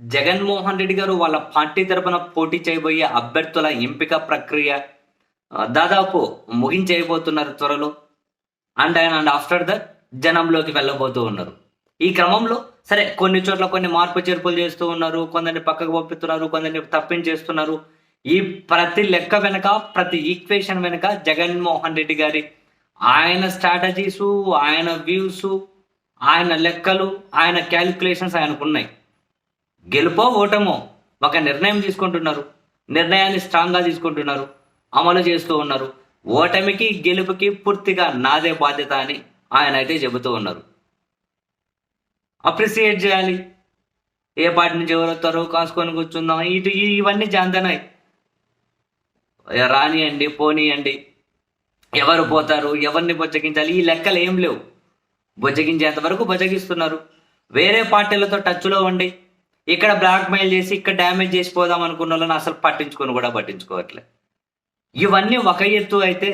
జగన్మోహన్ రెడ్డి గారు వాళ్ళ పార్టీ తరపున పోటీ చేయబోయే అభ్యర్థుల ఎంపిక ప్రక్రియ దాదాపు ముగించేయబోతున్నారు త్వరలో. అండ్ అండ్ ఆఫ్టర్ దట్ జనంలోకి వెళ్ళబోతూ ఉన్నారు. ఈ క్రమంలో సరే కొన్ని చోట్ల కొన్ని మార్పు చేర్పులు చేస్తూ ఉన్నారు కొందరిని పక్కకు పంపిస్తున్నారు కొందరిని తప్పించేస్తున్నారు ఈ ప్రతి లెక్క వెనక ప్రతి ఈక్వేషన్ వెనక జగన్మోహన్ రెడ్డి గారి ఆయన స్ట్రాటజీస్ ఆయన వ్యూస్ ఆయన లెక్కలు ఆయన క్యాలిక్యులేషన్స్ ఆయనకు ఉన్నాయి. గెలుపో ఓటమో ఒక నిర్ణయం తీసుకుంటున్నారు. నిర్ణయాన్ని స్ట్రాంగ్గా తీసుకుంటున్నారు. అమలు చేస్తూ ఉన్నారు. ఓటమికి గెలుపుకి పూర్తిగా నాదే బాధ్యత అని ఆయన అయితే చెబుతూ ఉన్నారు. అప్రిసియేట్ చేయాలి. ఏ పార్టీ నుంచి ఎవరు వస్తారో కాసుకొని కూర్చుందాం. ఇటు ఇవన్నీ జాంతనాయి. రానియండి పోనీయండి. ఎవరు పోతారు ఎవరిని బొచ్చగించాలి ఈ లెక్కలు ఏం లేవు. బొచ్చగించేంత వరకు బొచ్చగిస్తున్నారు వేరే పార్టీలతో టచ్లో ఉండి ఇక్కడ బ్లాక్మెయిల్ చేసి ఇక్కడ డ్యామేజ్ చేసి పోదాం అనుకున్న వాళ్ళని అసలు పట్టించుకొని కూడా పట్టించుకోవట్లే. ఇవన్నీ ఒక ఎత్తు అయితే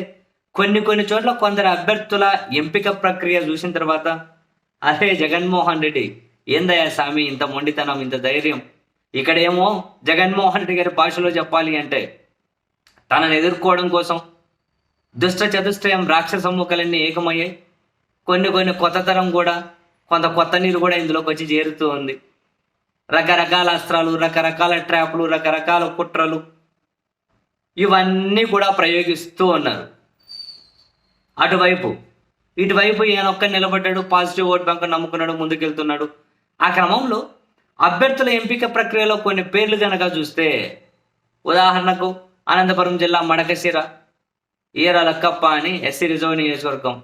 కొన్ని కొన్ని చోట్ల కొందరు అభ్యర్థుల ఎంపిక ప్రక్రియ చూసిన తర్వాత అరే జగన్మోహన్ రెడ్డి ఏందయ్యా స్వామి ఇంత మొండితనం ఇంత ధైర్యం. ఇక్కడేమో జగన్మోహన్ రెడ్డి గారి భాషలో చెప్పాలి అంటే తనను ఎదుర్కోవడం కోసం దుష్ట చతుష్టయం రాక్షస ముక్కలన్నీ ఏకమయ్యాయి. కొన్ని కొన్ని కొత్త తరం కూడా కొంత కొత్త నీరు కూడా ఇందులోకి వచ్చి చేరుతూ ఉంది. రకరకాల అస్త్రాలు రకరకాల ట్రాప్లు రకరకాల కుట్రలు ఇవన్నీ కూడా ప్రయోగిస్తూ ఉన్నారు. అటువైపు ఇటువైపు ఈయన ఒక్క నిలబడ్డాడు పాజిటివ్ ఓట్ బ్యాంక్ నమ్ముకున్నాడు ముందుకెళ్తున్నాడు. ఆ క్రమంలో అభ్యర్థుల ఎంపిక ప్రక్రియలో కొన్ని పేర్లు కనుక చూస్తే ఉదాహరణకు అనంతపురం జిల్లా మడకశిర ఈర లక్కప్ప అని ఎస్సీ రిజర్వ్ నియోజకవర్గం.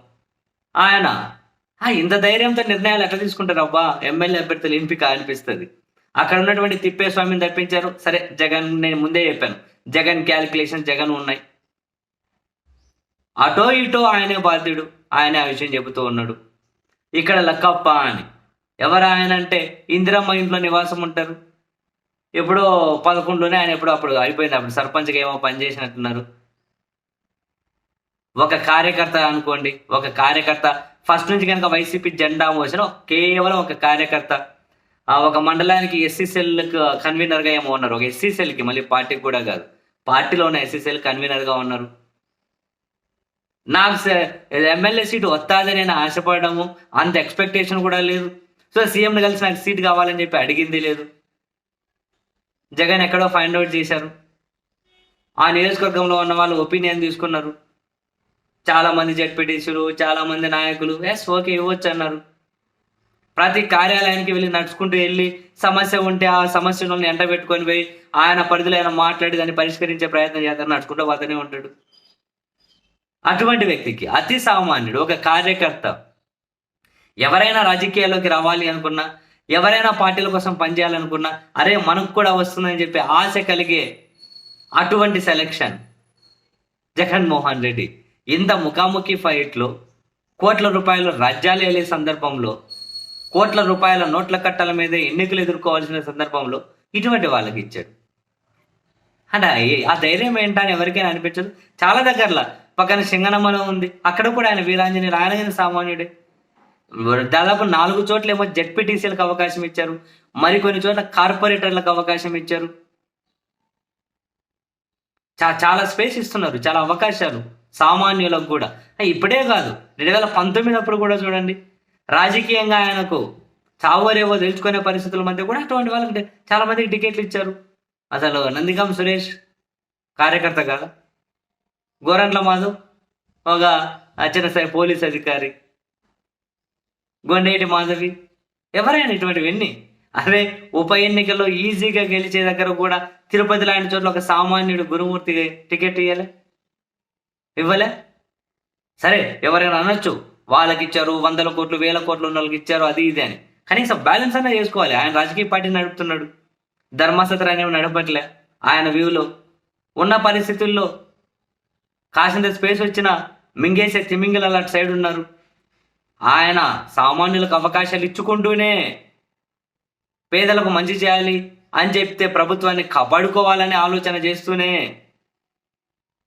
ఆయన "ఆ, ఇంత ధైర్యంతో నిర్ణయాలు ఎట్లా తీసుకుంటారు అబ్బా? ఎమ్మెల్యే అభ్యర్థుల ఎంపిక అనిపిస్తుంది. అక్కడ ఉన్నటువంటి తిప్పేస్వామిని తప్పించారు సరే జగన్ నేను ముందే చెప్పాను. జగన్ క్యాలిక్యులేషన్ జగన్ ఉన్నాయి. అటో ఇటో ఆయనే బాధ్యుడు ఆయనే ఆ విషయం చెబుతూ ఉన్నాడు. ఇక్కడ లక్కప్ప అని. ఎవరు ఆయన అంటే ఇందిరమ్మ ఇంట్లో నివాసం ఉంటారు. ఎప్పుడో పదకొండులోనే ఆయన ఎప్పుడో అప్పుడు అయిపోయింది. అప్పుడు సర్పంచ్గా ఏమో పనిచేసినట్టున్నారు ఒక కార్యకర్త అనుకోండి ఒక కార్యకర్త. ఫస్ట్ నుంచి కనుక వైసీపీ జెండా మోసిన కేవలం ఒక కార్యకర్త. ఒక మండలానికి ఎస్సీ సెల్ కన్వీనర్గా ఏమో ఉన్నారు. ఒక ఎస్సీ సెల్కి మళ్ళీ పార్టీకి కూడా కాదు. పార్టీలో ఉన్న ఎస్సీ సెల్ కన్వీనర్గా ఉన్నారు. నాకు ఎమ్మెల్యే సీటు వస్తాదని నేను ఆశపడము అంత ఎక్స్పెక్టేషన్ కూడా లేదు. సో సీఎంని కలిసి నాకు సీట్ కావాలని చెప్పి అడిగింది లేదు. జగన్ ఎక్కడో ఫైండ్ అవుట్ చేశారు. ఆ నియోజకవర్గంలో ఉన్న వాళ్ళు ఒపీనియన్ తీసుకున్నారు. చాలా మంది జడ్పీటీసీలు చాలా మంది నాయకులు ఎస్ ఓకే ఇవ్వచ్చు అన్నారు. ప్రతి కార్యాలయానికి వెళ్ళి నడుచుకుంటూ వెళ్ళి సమస్య ఉంటే ఆ సమస్యను ఎండ పెట్టుకొని పోయి ఆయన పరిధిలో ఆయన మాట్లాడి దాన్ని పరిష్కరించే ప్రయత్నం చేస్తారు నడుచుకుంటూ పోతూనే ఉంటాడు. అటువంటి వ్యక్తికి అతి సామాన్యుడు ఒక కార్యకర్త ఎవరైనా రాజకీయాల్లోకి రావాలి అనుకున్నా ఎవరైనా పార్టీల కోసం పనిచేయాలనుకున్నా అరే మనకు కూడా వస్తుందని చెప్పి ఆశ కలిగే అటువంటి సెలక్షన్ జగన్మోహన్ రెడ్డి. ఇంత ముఖాముఖి ఫైట్లో కోట్ల రూపాయలు రాజ్యాలు వెళ్ళే సందర్భంలో కోట్ల రూపాయల నోట్ల కట్టల మీద ఎన్నికలు ఎదుర్కోవాల్సిన సందర్భంలో ఇటువంటి వాళ్ళకి ఇచ్చాడు. అంటే ఆ ధైర్యం ఏంటని ఎవరికైనా అనిపించదు? చాలా దగ్గరలో. పక్కన సింగనమ్మలో ఉంది. అక్కడ కూడా ఆయన వీరాంజనేయులు ఆయన కానీ సామాన్యుడే. దాదాపు నాలుగు చోట్ల ఏమో జెడ్పీటీసీలకు అవకాశం ఇచ్చారు. మరికొన్ని చోట్ల కార్పొరేటర్లకు అవకాశం ఇచ్చారు. చా చాలా స్పేస్ ఇస్తున్నారు. చాలా అవకాశాలు. సామాన్యులకు కూడా. ఇప్పుడే కాదు. రెండు వేల పంతొమ్మిది అప్పుడు కూడా చూడండి. రాజకీయంగా ఆయనకు చావరేవో తెలుసుకునే పరిస్థితుల మధ్య కూడా అటువంటి వాళ్ళకి చాలా మందికి టికెట్లు ఇచ్చారు. అసలు నందిగం సురేష్ కార్యకర్త కాదా. గోరంట్ల మాధవ్ ఒక చిన్న పోలీస్ అధికారి. గొండేటి మాధవి ఎవరైనా ఇటువంటివన్నీ. అదే ఉప ఎన్నికల్లో ఈజీగా గెలిచే దగ్గర కూడా తిరుపతి లాంటి చోట్ల ఒక సామాన్యుడు గురుమూర్తికి టికెట్ ఇవ్వలే ఇవ్వలే? సరే ఎవరైనా అనొచ్చు. వాళ్ళకి ఇచ్చారు వందల కోట్లు వేల కోట్లు ఉన్న వాళ్ళకి ఇచ్చారు అది ఇది అని. కనీసం బ్యాలెన్స్ అన్నా చేసుకోవాలి. ఆయన రాజకీయ పార్టీ నడుపుతున్నాడు. ధర్మాసత్ర అనేవి నడపట్లే. ఆయన వ్యూలో ఉన్న పరిస్థితుల్లో కాసింత స్పేస్ వచ్చిన మింగేసే తిమింగిల అలాంటి సైడ్ ఉన్నారు. ఆయన సామాన్యులకు అవకాశాలు ఇచ్చుకుంటూనే పేదలకు మంచి చేయాలి అని చెప్తే ప్రభుత్వాన్ని కాపాడుకోవాలనే ఆలోచన చేస్తూనే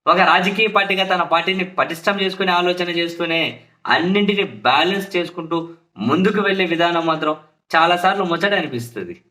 ఒక రాజకీయ పార్టీగా తన పార్టీని పటిష్టం చేసుకునే ఆలోచన చేస్తూనే అన్నింటినీ బ్యాలెన్స్ చేసుకుంటూ ముందుకు వెళ్ళే విధానం మాత్రం చాలాసార్లు ముచ్చట అనిపిస్తుంది.